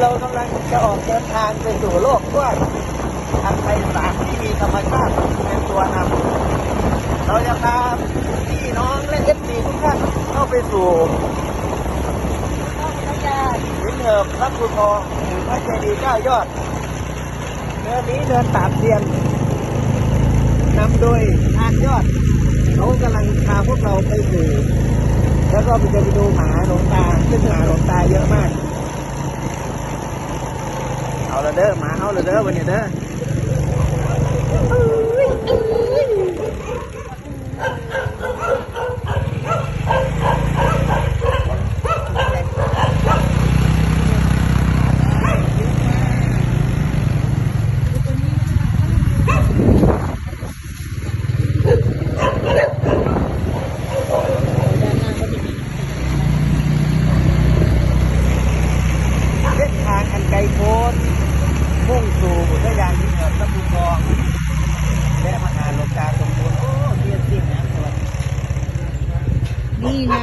เรากำลังจะออกเดินทางไปสู่โลกกว้างอันไพศาลที่มีธรรมชาติเป็นตัวนำเราจะพาพี่น้องและเอฟซีทุกท่านเข้าไปสู่หินเหิบพระภูทองหรือพระเจดีย์เก้ายอดเนื้อนี้เดินตามเทียนนำโดยทานยอดเขากำลังพาพวกเราไปสู่แล้วก็ไปจะไปดูหมาหลงตาซึ่งหมาหลงตาเยอะมาก เอาละเด้อมาเอาละเด้อวันนี้เด้อ มุ่งสู่อุทยานที่เหนือตะบูกองและมหาหลวงการสมบูรณ์โอ้เรียนจริงนะสวัสดีนี่ไง